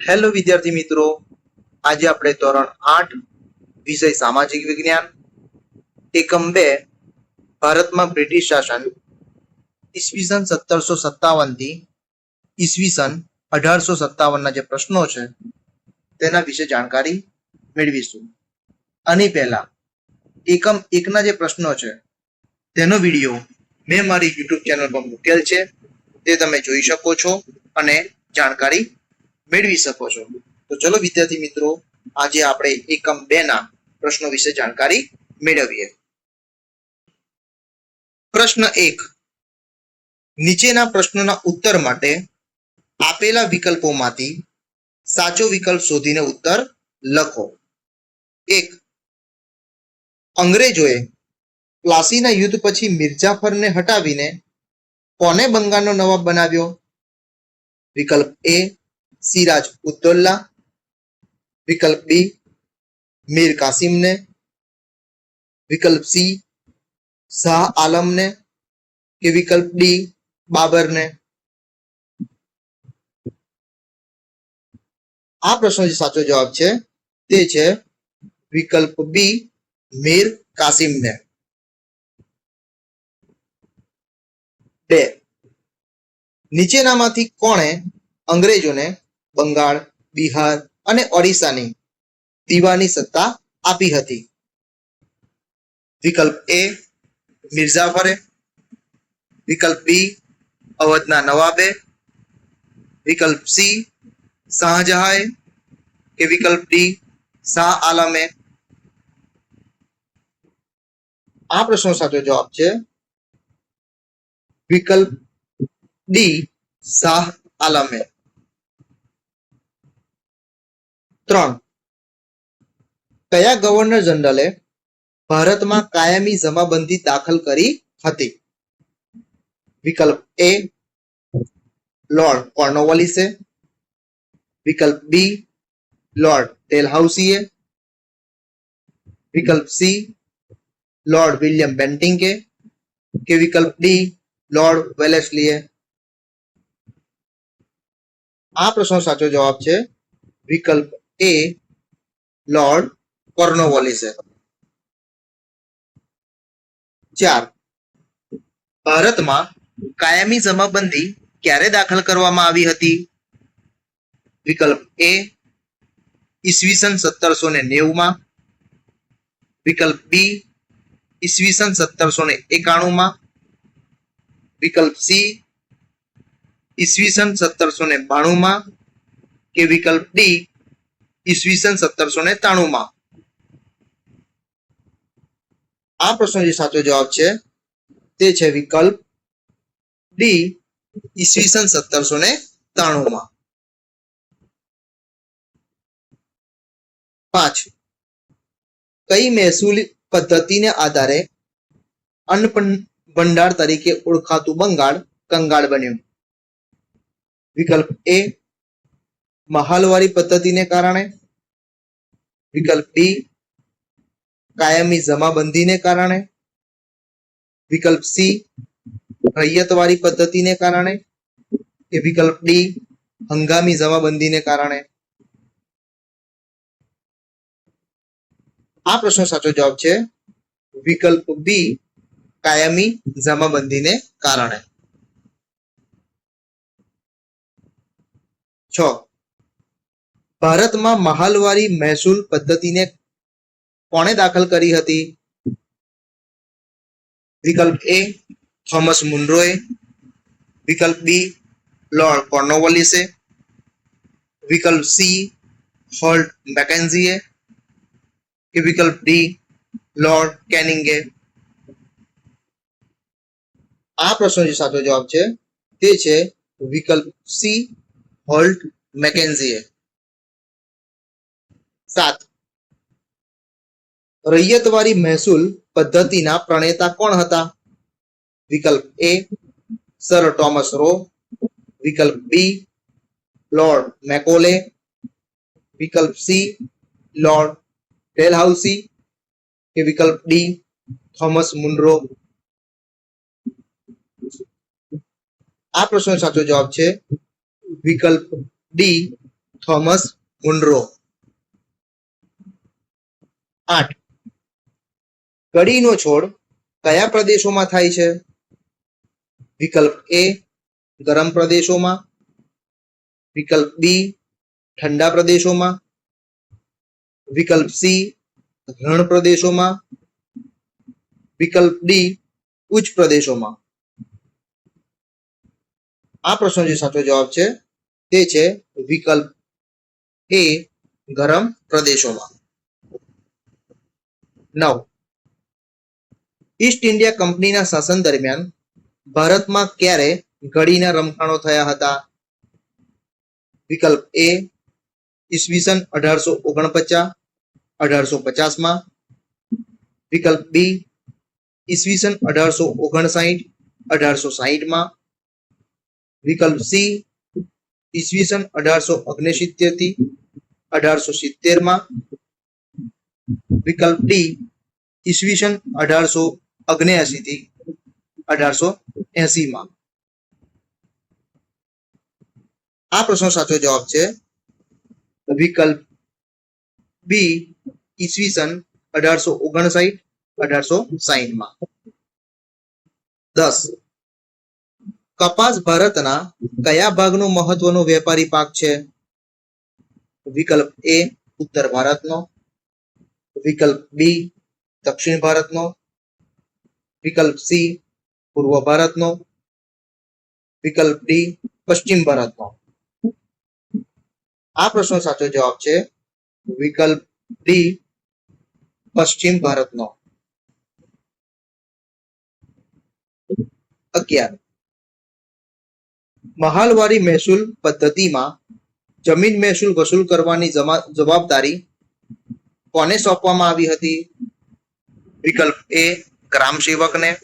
Hello વિદ્યાર્થી મિત્રો. આજે આપણે ધોરણ આઠ, વિષય સામાજિક વિજ્ઞાન, એકમ બે, ભારતમાં બ્રિટિશ શાસન, ઈસવીસન સત્તરસો સત્તાવનથી ઈસવીસન અઢારસો સત્તાવનના જે પ્રશ્નો છે, તેના વિશે જાણકારી મેળવીશું. આની પહેલા, એકમ એકના જે પ્રશ્નો છે, તેનો વીડિયો મેં મારી યુટ્યુબ ચેનલ પર મૂકેલ છે, તે તમે જોઈ શકો છો અને જાણકારી મેળવી શકો છો. તો ચલો વિદ્યાર્થી મિત્રો, આજે આપણે એકમ બે ના પ્રશ્નો વિશે જાણકારી મેળવીએ. પ્રશ્ન એક, નીચેના પ્રશ્નોના ઉત્તર માટે આપેલા વિકલ્પોમાંથી સાચો વિકલ્પ શોધીને ઉત્તર લખો. એક, અંગ્રેજોએ પ્લાસીના યુદ્ધ પછી મિર્જાફરને હટાવીને કોને બંગાળનો નવાબ બનાવ્યો? વિકલ્પ એ સિરાજ ઉદ્દોલ્લા વિકલ્પ બી મીર કાસિમને વિકલ્પ સી શાહ આલમને કે વિકલ્પ ડી બાબરને આ પ્રશ્નો જે સાચો જવાબ છે તે છે વિકલ્પ બી મીર કાસિમને બે. નીચેનામાંથી કોણે અંગ્રેજોને બંગાળ, બિહાર અને ઓડિશાની દીવાની સત્તા આપી હતી. વિકલ્પ એ મિર્ઝાફરે, વિકલ્પ બી અવધના નવાબે, વિકલ્પ સી શાહજહાએ કે વિકલ્પ ડી શાહ આલમે? આ પ્રશ્નો સાચો જવાબ છે વિકલ્પ ડી શાહ આલમે. ત્રણ. કયા ગવર્નર જનરલે ભારતમાં કાયમી જમાબંધી દાખલ કરી હતી? વિકલ્પ એ લોર્ડ કોર્નોવાલિસે વિકલ્પ બી લોર્ડ ડેલહાઉસીએ વિકલ્પ સી લોર્ડ વિલિયમ બેન્ટિંગે કે વિકલ્પ ડી લોર્ડ વેલેસલીએ આ પ્રશ્નો સાચો જવાબ છે વિકલ્પ એ લોર્ડ કોર્નોવોલિસે ચાર. ભારતમાં કાયમી જમાબંધી ક્યારે દાખલ કરવામાં આવી હતી? વિકલ્પ એ ઈસવીસન સત્તરસો ને નેવુંમાં. વિકલ્પ બી ઈસવીસન સત્તરસો ને એકાણુંમાં. વિકલ્પ સી ઈસવીસન સત્તરસો ને બાણુંમાં. કે વિકલ્પ ડી ઈસવીસન સત્તરસો ને ત્રાણુંમાં આ પ્રશ્નો જે સાચો જવાબ છે, તે છે વિકલ્પ ડી ઈસવીસન સત્તરસો ને ત્રાણુંમાં પાંચ કઈ મહેસૂલી પદ્ધતિને આધારે અન્ન ભંડાર તરીકે ઓળખાતું બંગાળ કંગાળ બન્યું? વિકલ્પ એ મહાલવારી પદ્ધતિને કારણે, વિકલ્પ બી કાયમી જમાબંધીને કારણે, વિકલ્પ સી, રૈયતવારી પદ્ધતિને કારણે કે વિકલ્પ ડી, હંગામી જમાબંધીને કારણે? આ પ્રશ્નો સાચો જવાબ છે. વિકલ્પ બી, કાયમી જમાબંધીને કારણે. છ. ભારતમાં મહાલવારી મહેસૂલ પદ્ધતિને કોણે દાખલ કરી હતી? વિકલ્પ એ થોમસ મુન્રોએ. વિકલ્પ બી લોર્ડ કોર્નોવલિસે. વિકલ્પ સી હોલ્ટ મેકેન્ઝીએ. કે વિકલ્પ ડી લોર્ડ કેનિંગે. આ પ્રશ્નો જે સાચો જવાબ છે તે છે વિકલ્પ સી હોલ્ટ મેકેન્ઝીએ. સાત. રૈયતવારી મહેસૂલ પદ્ધતિના પ્રણેતા કોણ હતા? વિકલ્પ એ, સર ટોમસ રો. વિકલ્પ બી, લોર્ડ મેકોલે. વિકલ્પ સી, લોર્ડ ડેલહાઉસી. કે વિકલ્પ ડી, થોમસ મુનરો. આ પ્રશ્નનો સાચો જવાબ છે વિકલ્પ ડી, થોમસ મુનરો. આઠ. કડીનો છોડ કયા પ્રદેશોમાં થાય છે? વિકલ્પ એ ગરમ પ્રદેશોમાં, વિકલ્પ બી ઠંડા પ્રદેશોમાં, વિકલ્પ સી રણ પ્રદેશોમાં, વિકલ્પ ડી ઉચ્ચ પ્રદેશોમાં. આ પ્રશ્નો જે સાચો જવાબ છે તે છે વિકલ્પ એ ગરમ પ્રદેશોમાં. નવ. ઈસ્ટ ઇન્ડિયા કંપનીના શાસન દરમિયાન ભારતમાં ક્યારે ઘડીના રમખાણો થયા હતા? વિકલ્પ એ ઈસવીસન અઢારસો ઓગણપચાસ, અઢારસો પચાસમાં. વિકલ્પ બી ઈસવીસન અઢારસો ઓગણસાઠ, અઢારસો સાહીઠમાં. વિકલ્પ સી ઈસવીસન અઢારસો ઓગણસિત્તેરથી અઢારસો સિત્તેરમાં. વિકલ્પ ડી ઈસવીસન અઢારસો ઓગણ્યાસી થી અઢારસો માં આ પ્રશ્નો સાચો જવાબ છે વિકલ્પ બી ઈસવીસન અઢારસો ઓગણસાઠ, અઢારસો માં દસ. કપાસ ભારતના કયા ભાગનો મહત્વનો વેપારી પાક છે? વિકલ્પ એ ઉત્તર ભારતનો. વિકલ્પ બી દક્ષિણ ભારતનો. વિકલ્પ સી પૂર્વ ભારતનો. વિકલ્પ ડી પશ્ચિમ ભારતનો. આ પ્રશ્નો સાચો જવાબ છે વિકલ્પ ડી પશ્ચિમ ભારતનો. અગિયાર. મહાલવારી મહેસૂલ પદ્ધતિમાં જમીન મહેસૂલ વસૂલ કરવાની જવાબદારી કોને સોંપવામાં આવી હતી? વિકલ્પ એ ગ્રામ સેવકને,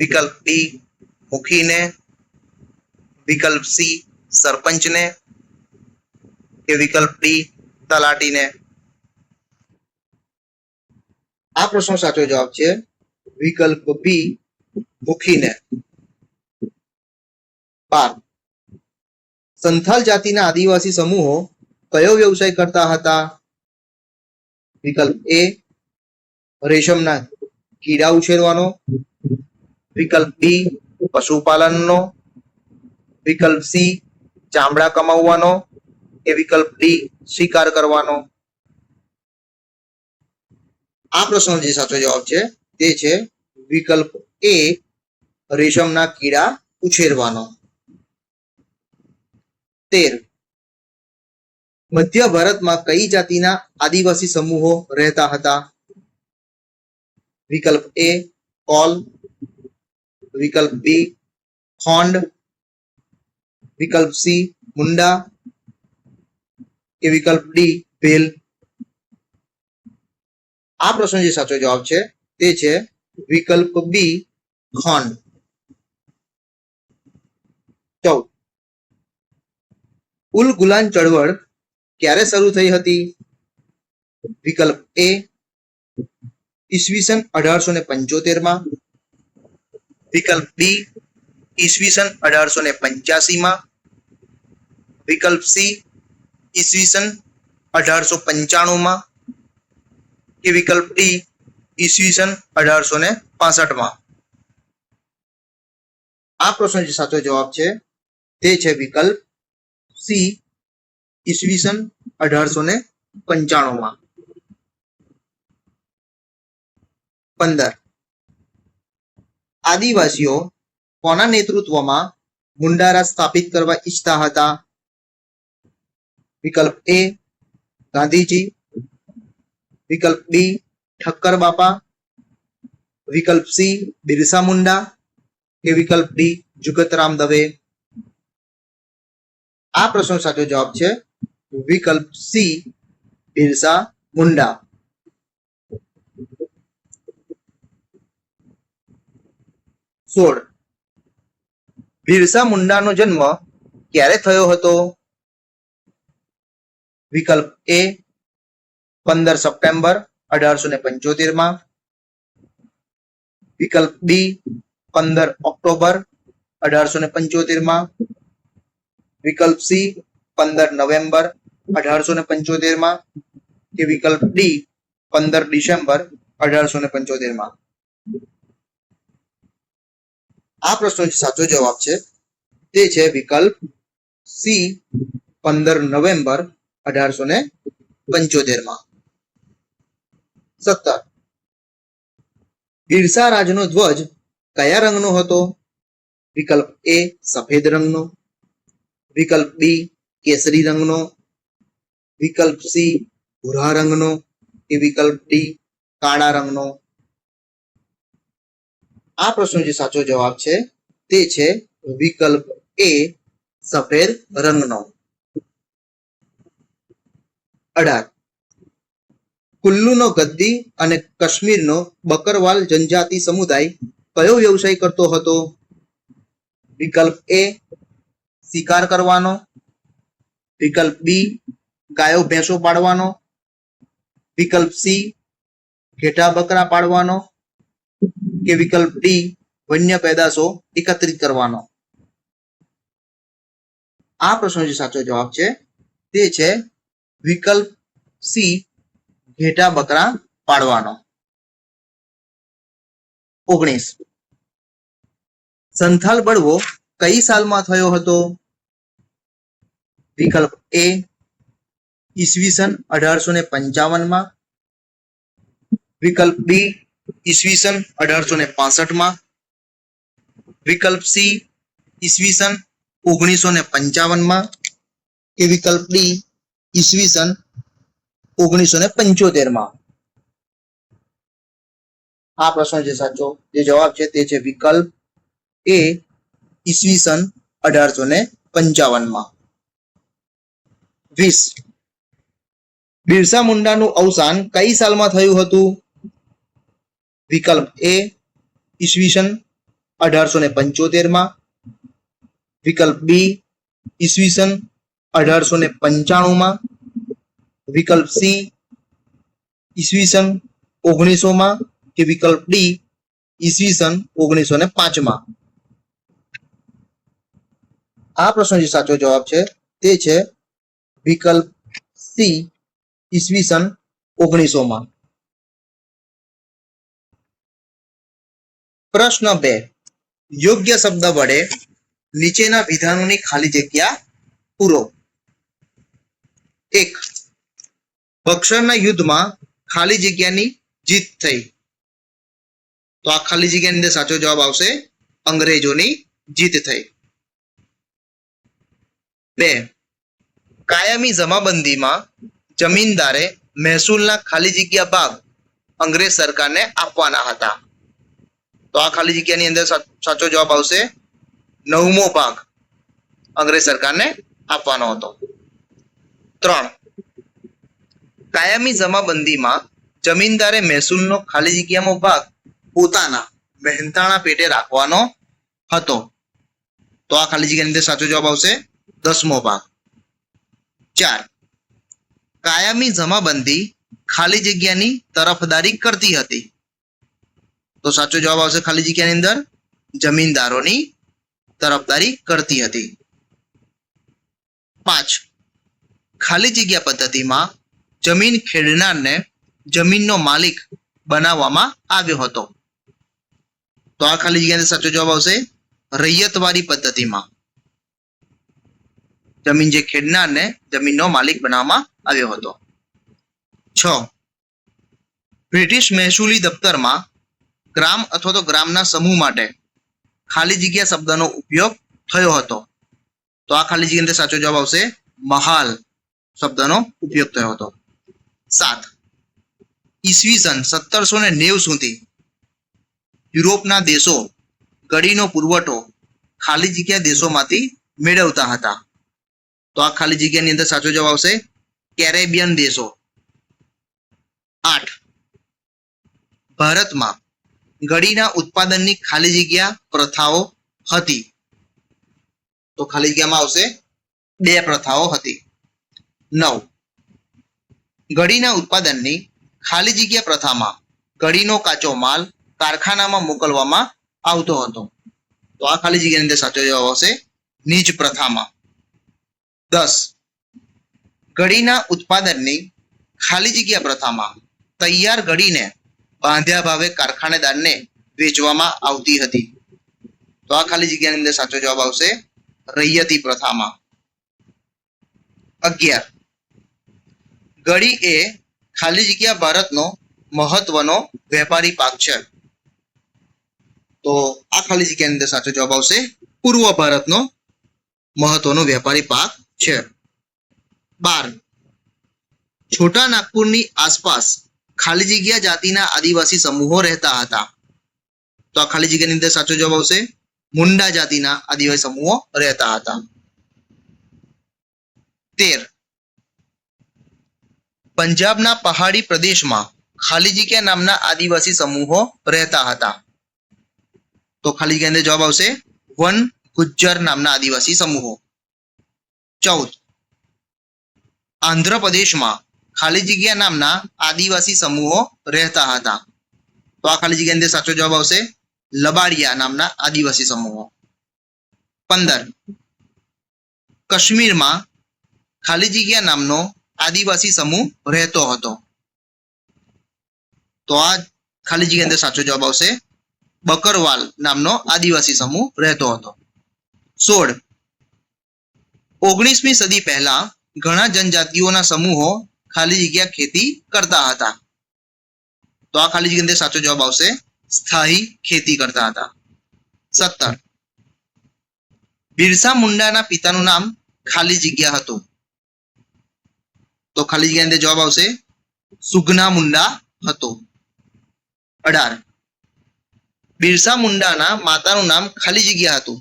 વિકલ્પ બી મુખીને, વિકલ્પ સી સરપંચને કે વિકલ્પ ડી તલાટીને? આ પ્રશ્નો સાચો જવાબ છે વિકલ્પ બી મુખીને. બાર. સંથાલ જાતિના આદિવાસી સમૂહો કયો વ્યવસાય કરતા હતા? વિકલ્પ એ રેશમના કીડા ઉછેરવાનો. વિકલ્પ બી પશુપાલનનો. વિકલ્પ સી ચામડા કમાવવાનો. કે વિકલ્પ ડી શિકાર કરવાનો. આ પ્રશ્નનો જે સાચો જવાબ છે તે છે વિકલ્પ એ રેશમના કીડા ઉછેરવાનો. તેર. મધ્ય ભારતમાં કઈ જાતિના આદિવાસી સમૂહો રહેતા હતા? વિકલ્પ એ કોલ. વિકલ્પ બી ખોંડ. વિકલ્પ સી મુંડા. કે વિકલ્પ ડી ભેલ. આ પ્રશ્ન જે સાચો જવાબ છે તે છે વિકલ્પ બી ખોંડ. ચૌદ. ઉલ ગુલાન ચળવળ ક્યારે શરૂ થઈ હતી? વિકલ્પ એ ઈસવીસન અઢારસો ને પંચોતેરમાં વિકલ્પ બી ઈસવીસન અઢારસો ને પંચ્યાસી માં વિકલ્પ સી ઈસવીસન અઢારસો પંચાણું માં કે વિકલ્પ ડી ઈસવીસન અઢારસો ને પાસઠમાં આ પ્રશ્ન જે સાચો જવાબ છે તે છે વિકલ્પ સી ઈસવીસન અઢારસો ને પંચાણું માં પંદર. આદિવાસીઓ કોના નેતૃત્વમાં મુંડારા સ્થાપિત કરવા ઈચ્છતા હતા? વિકલ્પ એ, ગાંધીજી. વિકલ્પ બી, ઠક્કર બાપા. વિકલ્પ સી, બિરસા મુંડા. કે વિકલ્પ ડી, જુગતરામ દવે. આ પ્રશ્નો સાચો જવાબ છે વિકલ્પ સી બિરસા મુંડા સોળ બિરસા મુંડાનો જન્મ ક્યારે થયો હતો? વિકલ્પ એ પંદર સપ્ટેમ્બર અઢારસો ને પંચોતેરમાં વિકલ્પ બી પંદર ઓક્ટોબર અઢારસો ને પંચોતેરમાં વિકલ્પ સી પંદર નવેમ્બર અઢારસો ને પંચોતેરમાં કે વિકલ્પ ડી પંદર ડિસેમ્બર અઢારસો ને પંચોતેરમાં? આ પ્રશ્નનો સાચો જવાબ છે, તે છે વિકલ્પ સી પંદર નવેમ્બર અઢારસો ને પંચોતેરમાં. સત્તર. બિરસા રાજનો ધ્વજ કયા રંગનો હતો? વિકલ્પ એ સફેદ રંગનો, વિકલ્પ બી કેસરી રંગનો વિકલ્પ સી, ભૂરા રંગનો, કે વિકલ્પ ડી કાળા રંગનો? આ પ્રશ્નનો જે સાચો જવાબ છે, તે છે વિકલ્પ એ સફેદ રંગનો. અઢાર. કુલ્લુનો ગદ્દી અને કાશ્મીરનો બકરવાલ જનજાતિ સમુદાય કયો વ્યવસાય કરતો હતો? વિકલ્પ એ શિકાર કરવાનો. વિકલ્પ બી ગાયો ભેંસો પાડવાનો, વિકલ્પ સી, ઘેટા બકરા પાડવાનો કે વિકલ્પ ડી, વન્ય પેદાશો એકત્રિત કરવાનો? આ પ્રશ્નનો જે સાચો જવાબ છે તે છે વિકલ્પ સી, ઘેટા બકરા પાડવાનો. ઓગણીસ. સંથાલ બળવો કઈ સાલમાં થયો હતો? વિકલ્પ એ ઈસવીસન અઢારસો ને પંચાવનમાં, વિકલ્પ બી ઈસવીસન અઢારસો ને પાસઠમાં, વિકલ્પ સી ઈસવીસન ઓગણીસો ને પંચાવનમાં કે વિકલ્પ ડી ઈસવીસન ઓગણીસો ને પંચોતેરમાં આ પ્રશ્ન જે સાચો, જે જવાબ છે તે છે વિકલ્પ એ ઈસવીસન અઢારસો ને પંચાવનમાં. વીસ. બિરસા મુંડાનું અવસાન કઈ સાલમાં થયું હતું? વિકલ્પ એ ઈસવીસન અઢારસો ને પંચોતેરમાં વિકલ્પ બી ઈસવીસન અઢારસો ને પંચાણું માં વિકલ્પ સી ઈસવીસન ઓગણીસો માં કે વિકલ્પ ડી ઈસવીસન ઓગણીસો ને પાંચમાં આ પ્રશ્ન જે સાચો જવાબ છે તે છે વિકલ્પ સી ઈસવીસન ઓગણીસો માં પ્રશ્ન બે. યોગ્ય શબ્દ વડે નીચેના વિધાનોની ખાલી જગ્યા પૂરો. એક. બક્સરના યુદ્ધમાં ખાલી જગ્યાની જીત થઈ. તો આ ખાલી જગ્યાની અંદર સાચો જવાબ આવશે અંગ્રેજોની જીત થઈ. બે. કાયમી જમાબંધીમાં જમીનદારે મહેસૂલના ખાલી જગ્યા ભાગ અંગ્રેજ સરકારને આપવાના હતા. તો આ ખાલી જગ્યાની અંદર સાચો જવાબ આવશે. નવમો ભાગ અંગ્રેજ સરકારને આપવાનો હતો. ત્રણ. કાયમી જમાબંધીમાં જમીનદારે મહેસૂલનો ખાલી જગ્યાનો ભાગ પોતાના મહેનતાણા પેટે રાખવાનો હતો. તો આ ખાલી જગ્યાની અંદર સાચો જવાબ આવશે. દસમો ભાગ. ચાર. કાયમી જમાબંધી ખાલી જગ્યાની તરફદારી કરતી હતી. તો સાચો જવાબ આવશે ખાલી જગ્યાની અંદર? જમીનદારોની તરફદારી કરતી હતી. પાંચ. ખાલી જગ્યા પદ્ધતિમાં જમીન ખેડનારને જમીનનો માલિક બનાવવામાં આવ્યો હતો. તો આ ખાલી જગ્યાની સાચો જવાબ આવશે? રૈયતવારી પદ્ધતિમાં. જમીન જે ખેડનારને જમીનનો માલિક બનાવવામાં આવ્યો હતો. છ. બ્રિટિશ મહેસૂલી દફતરમાં ગ્રામ અથવા તો ગ્રામના સમૂહ માટે ખાલી જગ્યા શબ્દનો ઉપયોગ થયો હતો. તો આ ખાલી જગ્યા અંદર સાચો જવાબ આવશે મહાલ શબ્દનો ઉપયોગ થયો હતો. સાત. ઈસવીસન સત્તરસો ને નેવ સુધી યુરોપના દેશો ગડીનો પુરવઠો ખાલી જગ્યા દેશોમાંથી મેળવતા હતા. તો આ ખાલી જગ્યાની અંદર સાચો જવાબ આવશે કેરેબિયન દેશો. આઠ. ભારતમાં ઘડીના ઉત્પાદનની ખાલી જગ્યા પ્રથાઓ હતી. તો ખાલી જગ્યામાં આવશે બે પ્રથાઓ હતી. નવ. ઘડીના ઉત્પાદનની ખાલી જગ્યા પ્રથામાં ઘડીનો કાચો માલ કારખાનામાં મોકલવામાં આવતો હતો. તો આ ખાલી જગ્યાની અંદર સાચો જવાબ આવશે નીચ પ્રથામાં. દસ. ઘડીના ઉત્પાદનની ખાલી જગ્યા પ્રથામાં તૈયાર ઘડીને બાંધ્યા ભાવે કારખાનેદારને વેચવામાં આવતી હતી. તો આ ખાલી જગ્યાની અંદર સાચો જવાબ આવશે રૈયતી પ્રથામાં. અગિયાર. ઘડી એ ખાલી જગ્યા ભારતનો મહત્વનો વેપારી પાક છે. તો આ ખાલી જગ્યાની અંદર સાચો જવાબ આવશે પૂર્વ ભારતનો મહત્વનો વેપારી પાક છે. બાર. છોટા નાગપુરની આસપાસ ખાલી જગ્યા જાતિના આદિવાસી સમૂહો રહેતા હતા. તો આ ખાલી જગ્યાની અંદર સાચો જવાબ આવશે. મુંડા જાતિના આદિવાસી સમૂહો રહેતા હતા. તેર. પંજાબના પહાડી પ્રદેશમાં ખાલી જગ્યા નામના આદિવાસી સમૂહો રહેતા હતા. તો ખાલી જગ્યા અંદર જવાબ આવશે વન ગુજ્જર નામના આદિવાસી સમૂહો. ચૌદ. આંધ્રપ્રદેશમાં ખાલી જગ્યા નામના આદિવાસી સમૂહો રહેતા હતા. તો આ ખાલી જગ્યાની અંદર સાચો જવાબ આવશે લબાડિયા નામના આદિવાસી સમૂહો. પંદર. કાશ્મીરમાં ખાલી જગ્યા નામનો આદિવાસી સમૂહ રહેતો હતો. તો આ ખાલી જગ્યા અંદર સાચો જવાબ આવશે બકરવાલ નામનો આદિવાસી સમૂહ રહેતો હતો. સોળ. ઓગણીસમી સદી પહેલા ઘણા જનજાતિઓના સમૂહો ખાલી જગ્યા ખેતી કરતા હતા. તો આ ખાલી જગ્યા સાચો જવાબ આવશે, સ્થાયી ખેતી કરતા હતા. સત્તર. બિરસા મુંડાના પિતાનું નામ ખાલી જગ્યા હતું. તો ખાલી જગ્યા અંદર જવાબ આવશે, સુગના મુંડા હતો. અઢાર. બિરસા મુંડાના માતાનું નામ ખાલી જગ્યા હતું.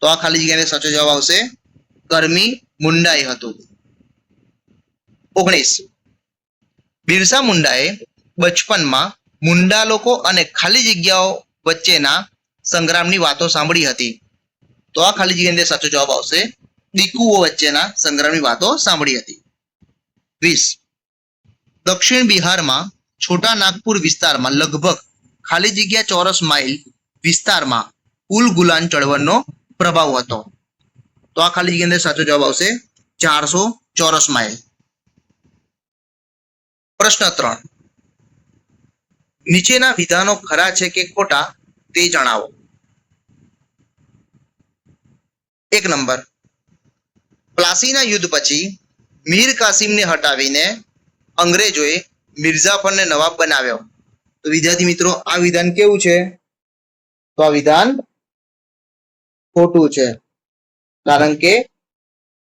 તો આ ખાલી જગ્યાને સાચો જવાબ આવશે, કરમી મુંડાઈ હતું. ઓગણીસ. બિરસા મુંડાએ બચપનમાં મુંડા લોકો અને ખાલી જગ્યાઓ વચ્ચેના સંગ્રામની વાતો સાંભળી હતી. તો આ ખાલી જગ્યાની સાચો જવાબ આવશે. દીકુઓ વચ્ચેના સંગ્રામની વાતો સાંભળી હતી. વીસ. દક્ષિણ બિહારમાં છોટા નાગપુર વિસ્તારમાં લગભગ ખાલી જગ્યા ચોરસ માઇલ વિસ્તારમાં ઉલ ગુલાન ચળવળનો પ્રભાવ હતો. તો આ ખાલી જગ્યાની સાચો જવાબ આવશે ચારસો ચોરસ માઇલ. પ્રશ્ન ત્રણ. નીચેના વિધાનો ખરા છે કે ખોટા તે જણાવો. એક નંબર. પ્લાસીના યુદ્ધ પછી મીર કાસિમને હટાવીને અંગ્રેજોએ મિર્ઝાફરને નવાબ બનાવ્યો. તો વિદ્યાર્થી મિત્રો, આ વિધાન કેવું છે? તો આ વિધાન ખોટું છે. કારણ કે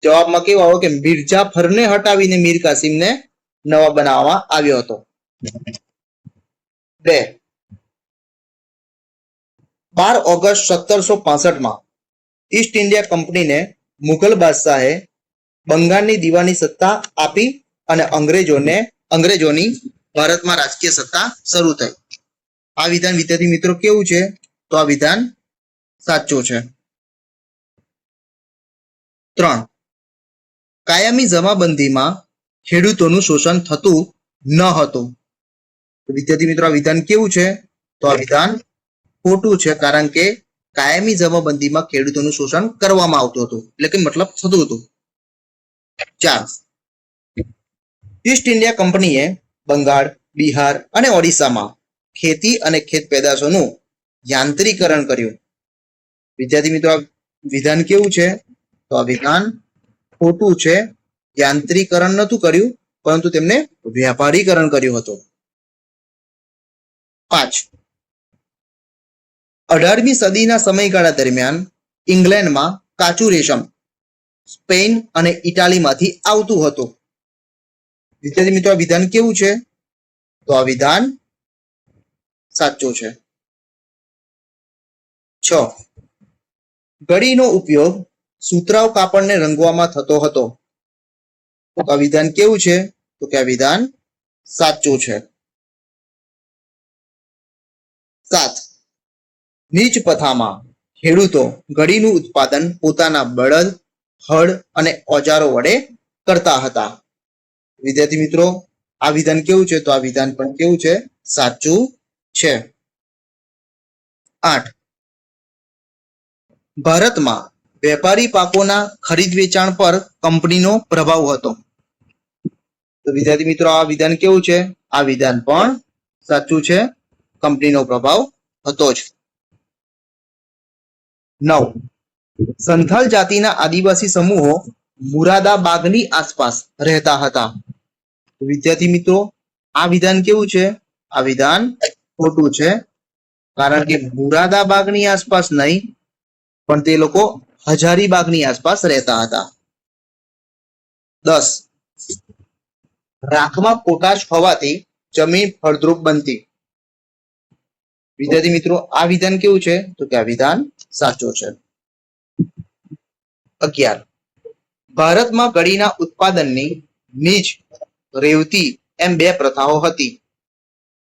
જવાબમાં કેવું આવ્યો કે મિર્જાફરને હટાવીને મીર કાસિમને નવાબ બનાવવામાં આવ્યો હતો. બે. બાર ઓગસ્ટ સત્તરસો પાસઠમાં ઈસ્ટ ઇન્ડિયા કંપનીને મુઘલ બાદશાહે બંગાળની દીવાની સત્તા આપી અને અંગ્રેજોને, અંગ્રેજોની ભારતમાં રાજકીય સત્તા શરૂ થઈ. આ વિધાન વિદ્યાર્થી મિત્રો કેવું છે? તો આ વિધાન સાચું છે. ત્રણ. કાયમી જમાબંધીમાં ખેડૂતોનું શોષણ થતું ન હતું. તો વિદ્યાર્થી મિત્રો, આ વિધાન કેવું છે? તો આ વિધાન ખોટું છે, કારણ કે કાયમી જમાબંધીમાં ખેડૂતોનું શોષણ કરવામાં આવતું હતું. એટલે કે મતલબ થતું હતું. ચાર. ઈસ્ટ ઇન્ડિયા કંપનીએ બંગાળ, બિહાર અને ઓડિશામાં ખેતી અને ખેત પેદાશોનું યાંત્રિકરણ કર્યું. વિદ્યાર્થી મિત્રો વિધાન કેવું છે? તો આ વિધાન ખોટું છે. યાંત્રિકરણ નતું કર્યું, પરંતુ તેમને વ્યાપારીકરણ કર્યું હતું. પાંચ. અઢારમી સદીના સમયગાળા દરમિયાન ઇંગ્લેન્ડમાં કાચું રેશમ સ્પેન અને ઇટાલીમાંથી આવતું હતું. વિદ્યાર્થી મિત્રો, આ વિધાન કેવું છે? તો આ વિધાન સાચું છે. છ. ઘડીનો ઉપયોગ સુતરાવ કાપડને રંગવામાં થતો હતો. તો આ વિધાન કેવું છે? તો કે આ વિધાન સાચું છે. સાત. નીચ પથામાં ખેડૂતો ઘડીનું ઉત્પાદન પોતાના બળદ, હળ અને ઓજારો વડે કરતા હતા. વિદ્યાર્થી મિત્રો, આ વિધાન કેવું છે? તો આ વિધાન પણ કેવું છે? સાચું છે. આઠ. ભારતમાં વેપારી પાકોના ખરીદ વેચાણ પર કંપનીનો પ્રભાવ હતો. તો વિદ્યાર્થી મિત્રો, આ વિધાન કેવું છે? આ વિધાન પણ સાચું છે. કંપનીનો પ્રભાવ હતો જ. નવ. સંથાલ જાતિના આદિવાસી સમૂહો મુરાદાબાગની આસપાસ રહેતા હતા. વિદ્યાર્થી મિત્રો, આ વિધાન કેવું છે? આ વિધાન ખોટું છે. કારણ કે મુરાદાબાગની આસપાસ નહીં, પણ તે લોકો હજારીબાગની આસપાસ રહેતા હતા. દસ. રાખમાં પોટાશ હોવાથી જમીન ફળદ્રુપ બનતી. વિદ્યાર્થી મિત્રો, આ વિધાન કેવું છે? તો કે આ વિધાન સાચું છે. અગિયાર. ભારતમાં કડીના ઉત્પાદનની નીચ રેવતી એમ બે પ્રથાઓ હતી.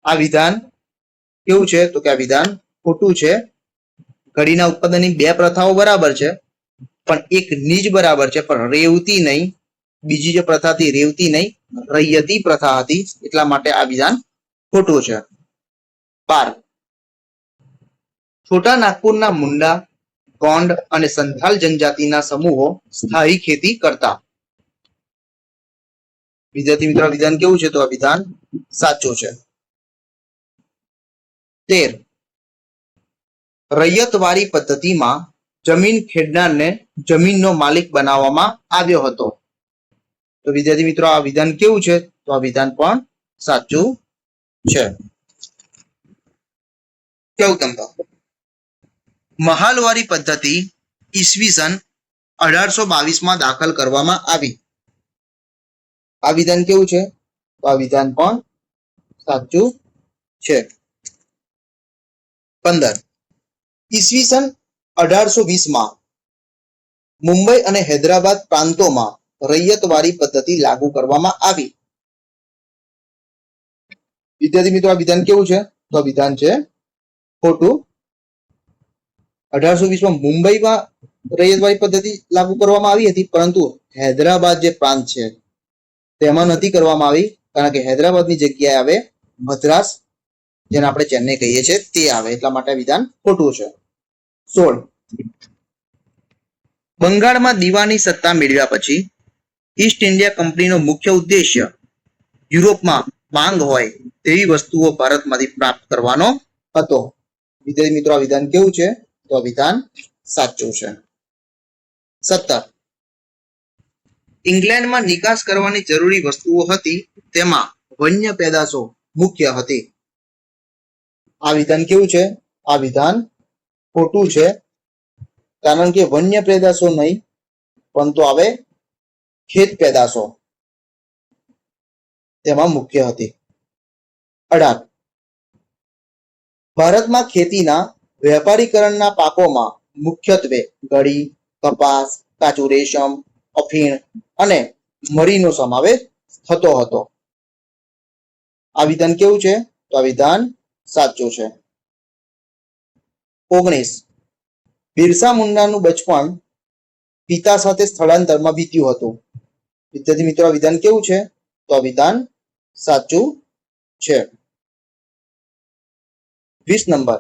આ વિધાન કેવું છે? તો કે આ વિધાન ખોટું છે. કડીના ઉત્પાદનની બે પ્રથાઓ બરાબર છે, પણ એક નીજ બરાબર છે, પણ રેવતી નહીં. બીજી જે પ્રથા હતી રેવતી નહીં, રૈયતી પ્રથા હતી, એટલા માટે આ વિધાન ખોટું છે. બાર. છોટા નાગપુરના મુંડા, ગોંડ અને સંથાલ જનજાતિના સમૂહો સ્થાયી ખેતી કરતા. વિદ્યાર્થી મિત્રો વિધાન કેવું છે? તો આ વિધાન સાચું છે. તેર. રૈયતવારી પદ્ધતિમાં જમીન ખેડનારને જમીનનો માલિક બનાવવામાં આવ્યો હતો. તો વિદ્યાર્થી મિત્રો, આ વિધાન કેવું છે? તો આ વિધાન પણ સાચું છે. કેવું તંબા મહાલવારી પદ્ધતિ ઈસવીસન અઢારસો બાવીસમાં દાખલ કરવામાં આવી. આ વિધાન કેવું છે? તો આ વિધાન પણ સાચું છે. પંદર ઈસવીસન અઢારસો વીસમાં મુંબઈ અને હૈદરાબાદ પ્રાંતોમાં રૈયતવારી પદ્ધતિ લાગુ કરવામાં આવી. વિદ્યાર્થી મિત્રો, આ વિધાન કેવું છે? તો આ વિધાન છે ખોટું. અઢારસો વીસમાં મુંબઈમાં રૈયતવારી પદ્ધતિ લાગુ કરવામાં આવી હતી, પરંતુ હૈદરાબાદ જે પ્રાંત છે, તેમાં નથી કરવામાં આવી, કારણ કે હૈદરાબાદની જગ્યાએ આવે મદ્રાસ, જેને આપણે ચેન્નઈ કહીએ છીએ, તે આવે. એટલા માટે વિધાન ખોટું છે. સોળ. બંગાળમાં દીવાની સત્તા મેળવ્યા પછી ઈસ્ટ ઇન્ડિયા કંપનીનો મુખ્ય ઉદ્દેશ્ય યુરોપમાં માંગ હોય તેવી વસ્તુઓ ભારતમાંથી પ્રાપ્ત કરવાનો હતો. વિદ્યાર્થી મિત્રો, આ વિધાન કેવું છે? તો આ વિધાન સાચું છે. સત્તર. ઇંગ્લેન્ડમાં નિકાસ કરવાની જરૂરી વસ્તુઓ હતી તેમાં વન્ય પેદાશો મુખ્ય હતી. આ વિધાન કેવું છે? આ વિધાન ખોટું છે. કારણ કે વન્ય પેદાશો નહીં પરંતુ આવે ખેત પેદાશો. તેમાં મુખ્ય હતી. અઢાર. ભારતમાં ખેતીના વેપારીકરણના પાકોમાં મુખ્યત્વે ગળી, કપાસ કાચું રેશમ, અફીણ અને મરીનો સમાવેશ થતો હતો. આ વિધાન કેવું છે? તો આ વિધાન સાચું છે. ઓગણીસ. બિરસા મુંડાનું બચપણ પિતા સાથે સ્થળાંતરમાં વીત્યું હતું. વિદ્યાર્થી મિત્રો વિધાન કેવું છે? તો આ વિધાન સાચું છે. વીસ નંબર.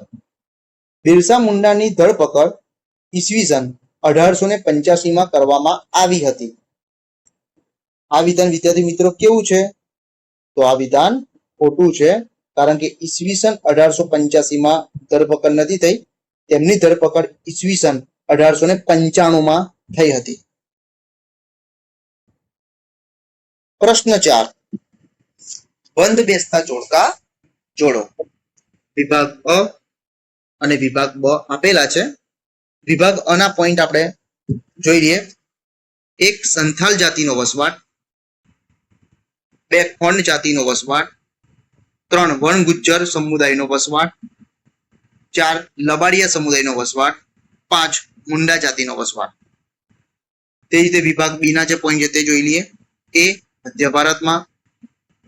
બિરસા મુંડાની ધરપકડ ઈસવીસન અઢારસો ને પંચ્યાસીમાં કરવામાં આવી હતી. આ વિધાન, વિદ્યાર્થી મિત્રો, કેવું છે? તો આ વિધાન ખોટું છે, કારણ કે ઈસવીસન અઢારસો પંચ્યાસીમાં ધરપકડ નથી થઈ. તેમની ધરપકડ ઈસવીસન અઢારસો ને પંચાણુંમાં થઈ હતી. પ્રશ્ન ચાર. બંધ બેસતા જોડકા જોડો. વિભાગ અ અને વિભાગ બ આપેલા છે. વિભાગ અ ના પોઈન્ટ આપણે જોઈ લઈએ. એક સંથાલ જાતિનો વસવાટ, બે ખોંડ જાતિનો વસવાટ, ત્રણ વણ ગુજ્જર સમુદાયનો વસવાટ ચાર લબાડિયા સમુદાયનો વસવાટ, પાંચ મુંડા જાતિનો વસવાટ. તે રીતે વિભાગ બી ના જે પોઈન્ટ છે તે જોઈ લઈએ. એ મધ્ય ભારતમાં.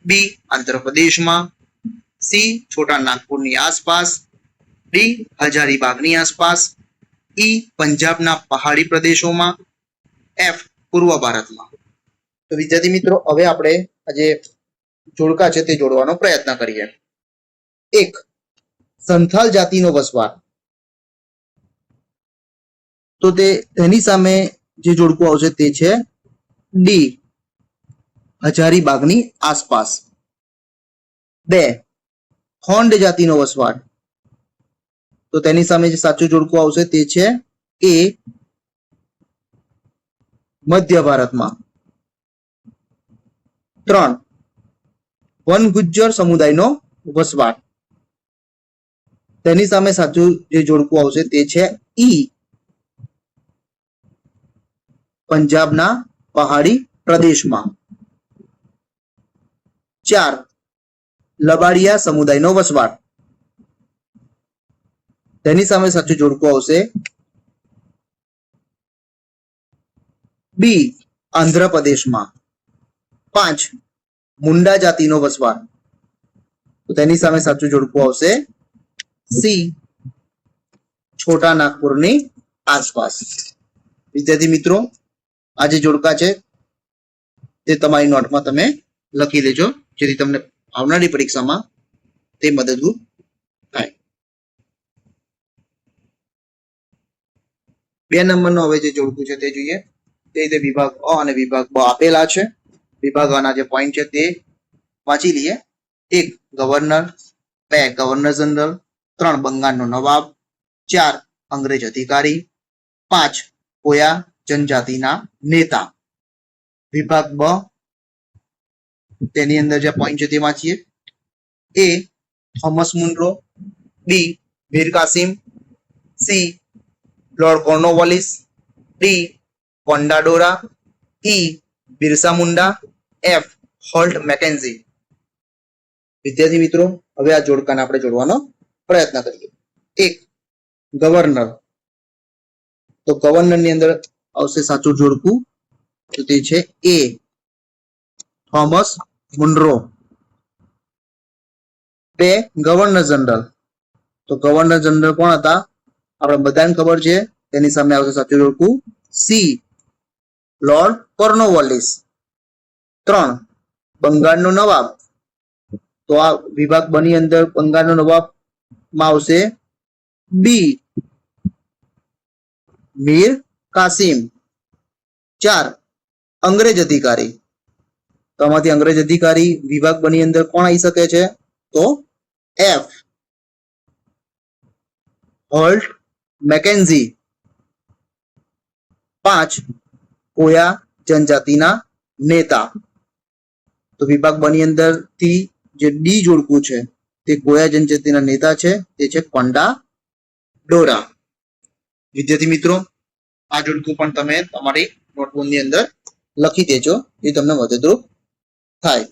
બી આંધ્રપ્રદેશમાં. સી છોટા નાગપુરની આસપાસ. ડી હજારીબાગની આસપાસ. ઈ પંજાબના પહાડી પ્રદેશોમાં. એફ પૂર્વ ભારતમાં. તો વિદ્યાર્થી મિત્રો, હવે આપણે આજે જોડકા છે તે જોડવાનો પ્રયત્ન કરીએ. એક સંથાલ જાતિનો વસવાટ. તો તે તેની સામે જે જોડકું આવશે તે છે ડી હજારીબાગની આસપાસ. બે હોન્ડ જાતિનો વસવાટ. તો તેની સામે જે સાચું જોડકું આવશે તે છે એ મધ્ય ભારતમાં. ત્રણ વન ગુજ્જર સમુદાયનો વસવાટ. તેની સામે સાચું જે જોડકું આવશે તે છે ઈ. પંજાબના પહાડી પ્રદેશમાં. ચાર. લબાડિયા સમુદાયનો વસવાટ. તેની સામે સાચું જોડકું આવશે બી. આંધ્રપ્રદેશમાં. પાંચ. મુંડા જાતિનો વસવાટ. તેની સામે સાચું જોડકું આવશે સી છોટા નાગપુરની આસપાસ. વિદ્યાર્થી મિત્રો આ જે જોડકા છે. તે તમારી નોટમાં તમે લખી લેજો જેથી તમને આવનારી પરીક્ષામાં તે મદદરૂપ થાય. બે નંબરનો હવે જે જોડકું છે તે જોઈએ. તે રીતે વિભાગ અ અને વિભાગ બ આપેલા છે. વિભાગ અના જે પોઈન્ટ છે તે વાંચી લઈએ. એક ગવર્નર બે ગવર્નર જનરલ ત્રણ બંગાળનો નવાબ, ચાર અંગ્રેજ અધિકારી, પાંચ કોયા જનજાતિના નેતા. વિભાગ બ, તેની અંદર જે પોઈન્ટ છે તે વાંચીએ A, Thomas Munro B Mir Kasim, C, Lord Cornwallis, D કોન્ડાડોરા E, Birsa Munda, F, Holt Mackenzie. વિદ્યાર્થી મિત્રો, હવે આ જોડકાને આપણે જોડવાનો પ્રયત્ન કરીએ. એક, ગવર્નર. તો ગવર્નરની અંદર આવશે સાચું જોડકું. તો તે છે એ, થોમસ મુન્ડ્રો બે, ગવર્નર જનરલ. તો ગવર્નર જનરલ કોણ હતા? આપણે બધાને ખબર છે, તેની સામે આવશે સાચું જોડકું. C, Lord Cornwallis. ત્રણ, બંગાળનો નવાબ. તો આ વિભાગ બની અંદર બંગાળનો નવાબ માં આવશે બી મીર કાસિમ. ચાર. અંગ્રેજ અધિકારી. તો અંગ્રેજ અધિકારી વિભાગ બની અંદર કોણ આવી શકે છે? તો એફ હોલ્ટ મેકેન્ઝી. પાંચ. કોયા જનજાતિના નેતા. તો વિભાગ બની અંદરથી જે ડી જોડકું છે તે કોયા જનજાતિના નેતા છે? તે છે કોંડા ડોરા. વિદ્યાર્થી મિત્રો, આ જોડકું પણ તમે તમારી નોટબુકની અંદર લખી દેજો, એ તમને મદદરૂપ થાય.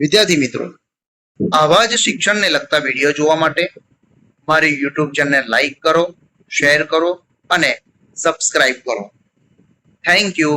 વિદ્યાર્થી મિત્રો, આવા જ શિક્ષણને લગતા વીડિયો જોવા માટે મારી યુટ્યુબ ચેનલ લાઈક કરો શેર કરો અને સબસ્ક્રાઈબ કરો. Thank you